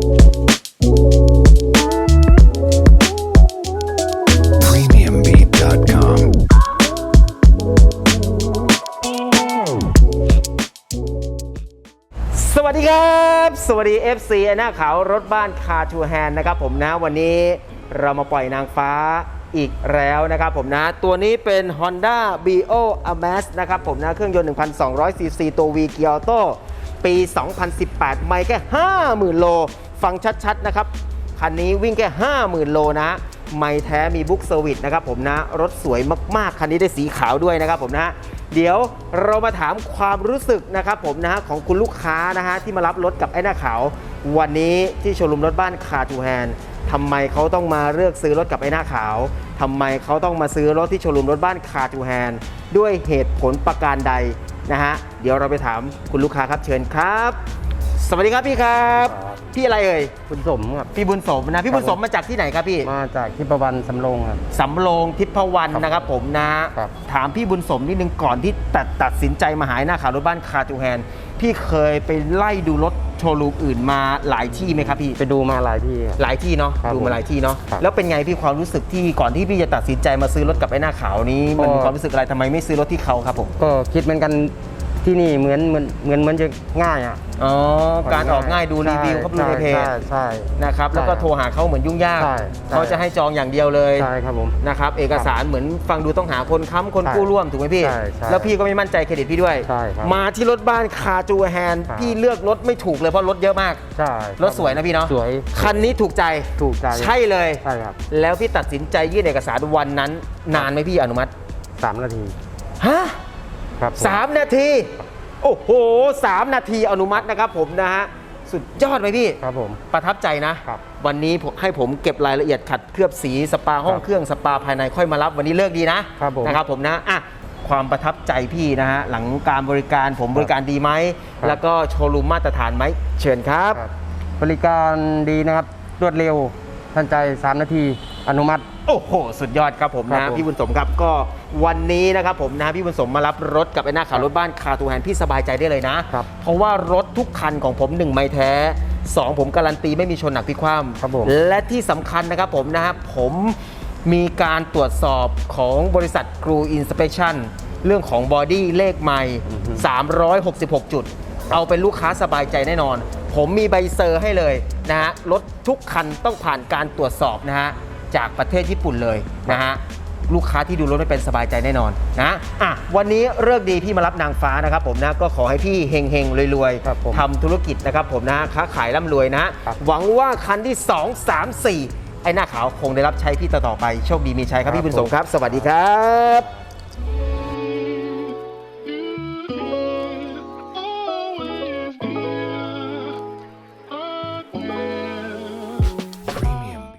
สวัสดีครับ สวัสดี FC หน้าขาวรถบ้านคาทูแฮนนะครับผมนะวันนี้เรามาปล่อยนางฟ้าอีกแล้วนะครับผมนะ ตัวนี้เป็น Honda Bio Amax นะครับผมนะ เครื่องยนต์ 1,200ซีซีตัว V เกียร์โตปี 2018 ไม่แค่ 50,000 โล ฟังชัดๆนะครับ คันนี้วิ่งแค่ 50,000 โลนะ ไม่แท้มีบุ๊กเซอร์วิสนะครับผมนะ รถสวยมากๆ คันนี้ได้สีขาวด้วยนะครับผมนะ เดี๋ยวเรามาถามความรู้สึกนะครับผมนะของคุณลูกค้านะฮะที่มารับรถกับไอ้หน้าขาว วันนี้ที่โชว์รูมรถบ้านคาทูแฮนทำไมเขาต้องมาเลือกซื้อรถกับไอ้หน้าขาวทำไมเขาต้องมาซื้อรถที่โชว์รูมรถบ้านคาทูแฮนด้วยเหตุผลประการใดนะฮะ เดี๋ยวเราไปถามคุณลูกค้าครับเชิญครับ สวัสดีครับพี่ครับครับ พี่อะไรเอ่ยคุณสมครับ พี่บุญสมนะพี่บุญสมครับผมมาจากที่ไหนครับพี่ มาจากทิพวรรณสำโรงครับ สำโรงทิพวรรณครับนะครับผมนะ ครับ ถามพี่บุญสมนิดนึงก่อนที่ตัดตัดสินใจมาหายหน้าขาวรถบ้านคาตูแฮน พี่เคยไปไล่ดูรถโชว์รูมอื่นมาหลายที่ไหมครับพี่ ไปดูมาหลายที่ครับ หลายที่เนาะครับดูมาหลายที่เนาะครับ แล้วเป็นไงพี่ความรู้สึกที่ก่อนที่พี่จะตัดสินใจมาซื้อรถกับไอ้หน้าขาวนี้ มันก็มีความรู้สึกอะไรทำไมไม่ซื้อรถที่เขาครับผม ก็คิดเหมือนกัน ที่นี่เหมือนเหมือนเหมือนเหมือนจะง่ายอะ อ๋อ การออกง่ายดูรีวิวเขาดูในเพจใช่ใช่ นะครับ แล้วก็ใช่โทรหาเขาเหมือนยุ่งยาก ใช่ใช่ เขาจะให้จองอย่างเดียวเลย ใช่ครับผม นะครับ เอกสารเหมือนฟังดูต้องหาคนค้ำคนใช่กู้ร่วมถูกไหมพี่ ใช่ใช่แล้วพี่ก็ไม่มั่นใจเครดิตพี่ด้วย ใช่ครับมาที่รถบ้านคาจูแฮน ครับ พี่เลือกรถไม่ถูกเลยเพราะรถเยอะมาก ใช่รถสวยนะพี่เนาะ สวยคันนี้ถูกใจ ถูกใจใช่เลย ใช่ครับแล้วพี่ตัดสินใจยื่นเอกสารวันนั้น นานไหมพี่อนุมัติ สามนาที ฮะ ครับผม สามนาที โอ้โหสามนาทีอนุมัตินะครับผมนะฮะ สุดยอดไหมพี่ ครับผม ประทับใจนะ ครับวันนี้ผมให้ผมเก็บรายละเอียดขัดเคลือบสีสปาห้องครับเครื่องสปาภายในค่อยมารับวันนี้เลิกดีนะครับผมนะครับผมนะอะความประทับใจพี่นะฮะ หลังการบริการผมบริการดีไหม ครับ แล้วก็โชว์รูมมาตรฐานไหม เชิญครับ ครับ บริการดีนะครับ รวดเร็วทันใจ 3 นาที อนุมัติ โอ้โห สุดยอดครับผมครันะบผม พี่บุญสมครับก็วันนี้นะครับผมนะพี่บุญสมมารับรถกับไอ้หน้าขาวรถบ้านคาตูแฮนพี่สบายใจได้เลยนะ ครับเพราะว่ารถทุกคันของผมหนึ่งไม่แท้สองผมการันตีไม่มีชนหนักพิคว่ครับผมำและที่สำคัญนะครับผมนะฮะผมมีการตรวจสอบของบริษัทกรูอินสเป t ชั่นเรื่องของบอดี้เลขไม่366 จุด เอาเป็นลูกค้าสบายใจแน่นอน ผมมีใบเซอร์ให้เลยนะฮะรถทุกคันต้องผ่านการตรวจสอบนะฮะ จากประเทศญี่ปุ่นเลยนะฮะลูกค้าที่ดูรถไม่เป็นสบายใจแน่นอนนะอะวันนี้เลิกดีพี่มารับนางฟ้านะครับผมนะก็ขอให้พี่เฮงเฮงๆรวยครับผมทำธุรกิจนะครับผมนะค้าขายร่ำรวยนะ ครับ หวังว่าคันที่ 2 3 4 ไอ้หน้าขาวคงได้รับใช้พี่ต่อๆไปโชคดีมีชัยครับครับพี่บุญสงผมครับ สวัสดีครับ